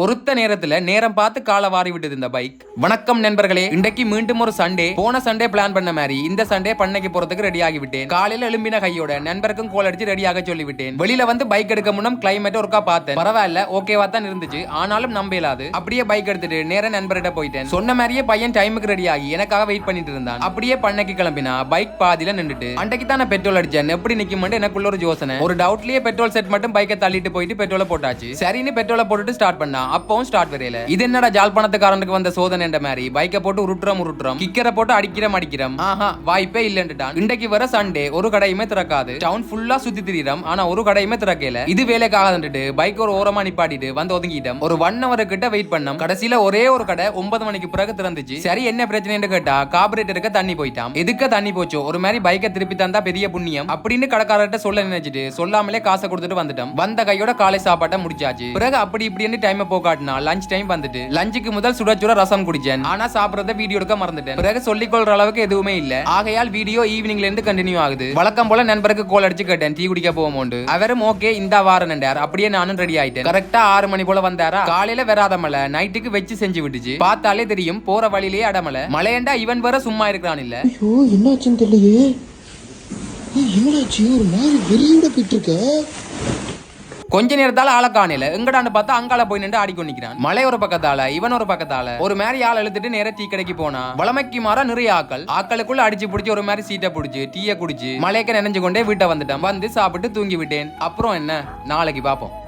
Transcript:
பொறுத்த நேரத்துல நேரம் பார்த்து காலை வாரி விட்டது இந்த பைக் வணக்கம் நண்பர்களே இன்றைக்கு மீண்டும் ஒரு சண்டே போன சண்டே பிளான் பண்ண மாதிரி இந்த சண்டே பண்ணைக்கு போறதுக்கு ரெடி ஆகிவிட்டேன். காலையில எழும்பின கையோட நண்பருக்கும் கோல் அடிச்சு ரெடியாக சொல்லிவிட்டேன். வெளியில வந்து பைக் எடுக்க முன்னம் கிளைமேட் ஒருக்கா பார்த்தேன். பரவாயில்ல ஓகேவா தான் இருந்துச்சு. ஆனாலும் நம்ப இல்லாது அப்படியே பைக் எடுத்துட்டு நேர நண்பர்கிட்ட போயிட்டேன். சொன்ன மாதிரியே பையன் டைமுக்கு ரெடி ஆகி எனக்காக வெயிட் பண்ணிட்டு இருந்தான். அப்படியே பண்ணைக்கு கிளம்பினா பைக் பாதியில நின்றுட்டு அன்றைக்கு தான் நான் பெட்ரோல் அடிச்சேன். எப்படி நிக்கும் எனக்குள்ள ஒரு யோசனை. ஒரு டவுட்லயே பெட்ரோல் செட் மட்டும் பைக்கை தள்ளிட்டு போயிட்டு பெட்ரோலை போட்டாச்சு. சரின்னு பெட்ரோலை போட்டுட்டு ஸ்டார்ட் பண்ணா. அப்பவும் ஸ்டார்ட் வரையில. இது என்னடா ஜாழ்ப்பாணத்துக்காரனுக்கு வந்த சோதனை என்ற மாதிரி பைக்கை போட்டு உருட்டுறோம் உருட்டுறோம் கிக்கரை போட்டு அடிக்கிறோம் அடிக்கிறோம் ஆஹா வாய்ப்பே இல்லன்னுட்டான். இன்றைக்கு வர சண்டே ஒரு கடையுமே திறக்காது. டவுன் ஃபுல்லா சுத்தி திரியிறோம். ஆனா ஒரு கடையுமே திறக்கல. இது வேலைக்காகன்ட்டு பைக் ஒரு ஓரமா நிப்பாட்டிட்டு வந்து ஒதுங்கிட்டோம். ஒரு ஒன் ஹவர் கிட்ட வெயிட் பண்ணோம். கடைசியில ஒரே ஒரு கடை ஒன்பது மணிக்கு பிறகு திறந்துச்சு. சரி என்ன பிரச்சனைன்னு கேட்டா கார்பரேட்டருக்கு தண்ணி போயிட்டான் எதுக்கு தண்ணி போச்சு? ஒரு மாதிரி பைக்கை திருப்பி தந்தா பெரிய புண்ணியம். அப்படின்னு கடைக்காரர்கிட்ட சொல்ல நினைச்சிட்டு சொல்லாமலே காசை கொடுத்துட்டு வந்துட்டோம். வந்த கையோட காலை சாப்பாட்டை முடிச்சாச்சு. பிறகு அப்படி இப்படின்னு டைம் காட்டினா லஞ்ச் டைம் வந்துட்டு. லஞ்சுக்கு முதல் சுட சுட ரசம் குடிச்சேன். ஆனா சாப்பிடறத வீடியோ எடுக்க மறந்துட்டேன். பிறகு சொல்லிக் கொள்ற அளவுக்கு எதுவுமே இல்ல. ஆகையால் வீடியோ ஈவினிங்ல இருந்து கண்டினியூ ஆகுது. வழக்கம் போல நண்பருக்கு கோல் அடிச்சு கேட்டேன். டீ குடிக்க போவோமோண்டு அவரும் ஓகே இந்த வாரம் நண்டார் அப்படியே நானும் ரெடி ஆயிட்டேன். கரெக்டா ஆறு மணி போல வந்தாரா? காலையில வராத மழை. நைட்டுக்கு வச்சு செஞ்சு விட்டுச்சு. பார்த்தாலே தெரியும் போற வழியிலேயே அடமலை மழையண்டா இவன் வர சும்மா இருக்கிறான் இல்ல. என்னாச்சுன்னு தெரியலையே. என்னடாச்சு ஒரு மாதிரி வெறியோட போயிட்டு இருக்க. கொஞ்ச நேரத்தால ஆளை காணல. எங்கடான்னு பார்த்தா அங்கால போய் நின்று ஆடி நிற்கிறான் மலை ஒரு பக்கத்தால இவன் ஒரு பக்கத்தால. ஒரு மாதிரி ஆள் இழுத்துட்டு நேர டீ கடைக்கு போனா. வளமைக்கு மாறா நிறைய ஆக்கள். ஆக்களுக்குள்ள அடிச்சு பிடிச்சி ஒரு மாதிரி சீட்டை பிடிச்சி டீயை குடிச்சு மலையக்க நினைஞ்சு கொண்டே வீட்டை வந்துட்டான். வந்து சாப்பிட்டு தூங்கி விட்டேன். அப்புறம் என்ன? நாளைக்கு பார்ப்போம்.